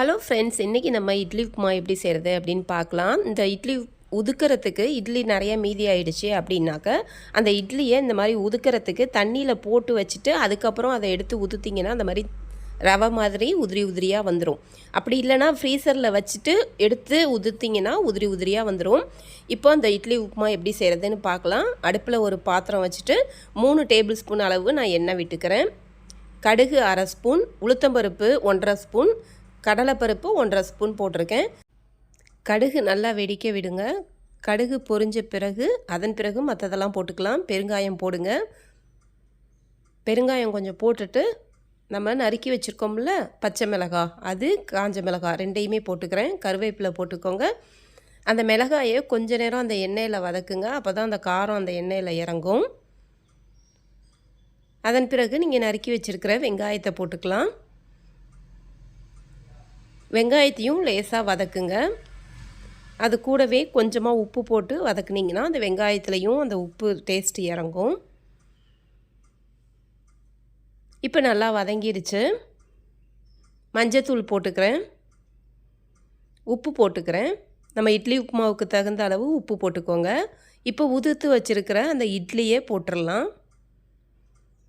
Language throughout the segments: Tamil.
ஹலோ ஃப்ரெண்ட்ஸ் இன்றைக்கி நம்ம இட்லி உப்புமா எப்படி செய்கிறது அப்படின்னு பார்க்கலாம். இந்த இட்லி உதுக்கிறதுக்கு இட்லி நிறைய மீதி ஆயிடுச்சு அப்படின்னாக்க அந்த இட்லியை இந்த மாதிரி உதுக்கிறதுக்கு தண்ணியில் போட்டு வச்சுட்டு அதுக்கப்புறம் அதை எடுத்து உதுத்திங்கன்னா அந்த மாதிரி ரவை மாதிரி உதிரி உதிரியாக வந்துடும் அப்படி இல்லைனா ஃப்ரீசரில் வச்சுட்டு எடுத்து உதுத்திங்கன்னா உதிரி உதிரியாக வந்துடும் இப்போ அந்த இட்லி உப்புமா எப்படி செய்கிறதுன்னு பார்க்கலாம். அடுப்பில் ஒரு பாத்திரம் வச்சுட்டு மூணு டேபிள் ஸ்பூன் அளவு நான் எண்ணெய் விட்டுக்கிறேன். கடுகு அரை ஸ்பூன் உளுத்தம்பருப்பு ஒன்றரை ஸ்பூன் கடலைப்பருப்பு ஒன்றரை ஸ்பூன் போட்டிருக்கேன். கடுகு நல்லா வெடிக்க விடுங்க. கடுகு பொரிஞ்ச பிறகு அதன் பிறகு மற்றதெல்லாம் போட்டுக்கலாம். பெருங்காயம் போடுங்க. பெருங்காயம் கொஞ்சம் போட்டுட்டு நம்ம நறுக்கி வச்சுருக்கோம்ல பச்சை மிளகாய் அது காஞ்ச மிளகாய் ரெண்டையுமே போட்டுக்கிறேன். கருவேப்பிலை போட்டுக்கோங்க. அந்த மிளகாயை கொஞ்ச நேரம் அந்த எண்ணெயில் வதக்குங்க. அப்போ தான் அந்த காரம் அந்த எண்ணெயில் இறங்கும். அதன் பிறகு நீங்கள் நறுக்கி வச்சுருக்கிற வெங்காயத்தை போட்டுக்கலாம். வெங்காயத்தையும் லேசாக வதக்குங்க. அது கூடவே கொஞ்சமாக உப்பு போட்டு வதக்குனிங்கன்னா அந்த வெங்காயத்துலேயும் அந்த உப்பு டேஸ்ட் இறங்கும். இப்போ நல்லா வதங்கிடுச்சு மஞ்சத்தூள் போட்டுக்கிறேன். உப்பு போட்டுக்கிறேன். நம்ம இட்லி உப்புமாவுக்கு தகுந்த அளவு உப்பு போட்டுக்கோங்க. இப்போ உதுத்து வச்சுருக்கிற அந்த இட்லியே போட்டுடலாம்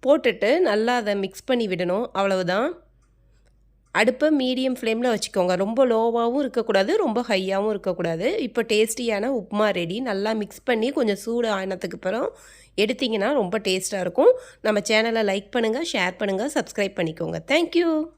போட்டுட்டு நல்லா அதை மிக்ஸ் பண்ணி விடணும். அவ்வளவுதான். அடுப்பை மீடியம் ஃப்ளேமில் வச்சுக்கோங்க. ரொம்ப லோவாகவும் இருக்கக்கூடாது ரொம்ப ஹையாகவும் இருக்கக்கூடாது. இப்போ டேஸ்டியான உப்புமா ரெடி. நல்லா மிக்ஸ் பண்ணி கொஞ்சம் சூடு ஆனதுக்கு அப்புறம் எடுத்திங்கன்னா ரொம்ப டேஸ்ட்டாக இருக்கும். நம்ம சேனலை லைக் பண்ணுங்கள் ஷேர் பண்ணுங்கள் சப்ஸ்கிரைப் பண்ணிக்கோங்க. தேங்க்யூ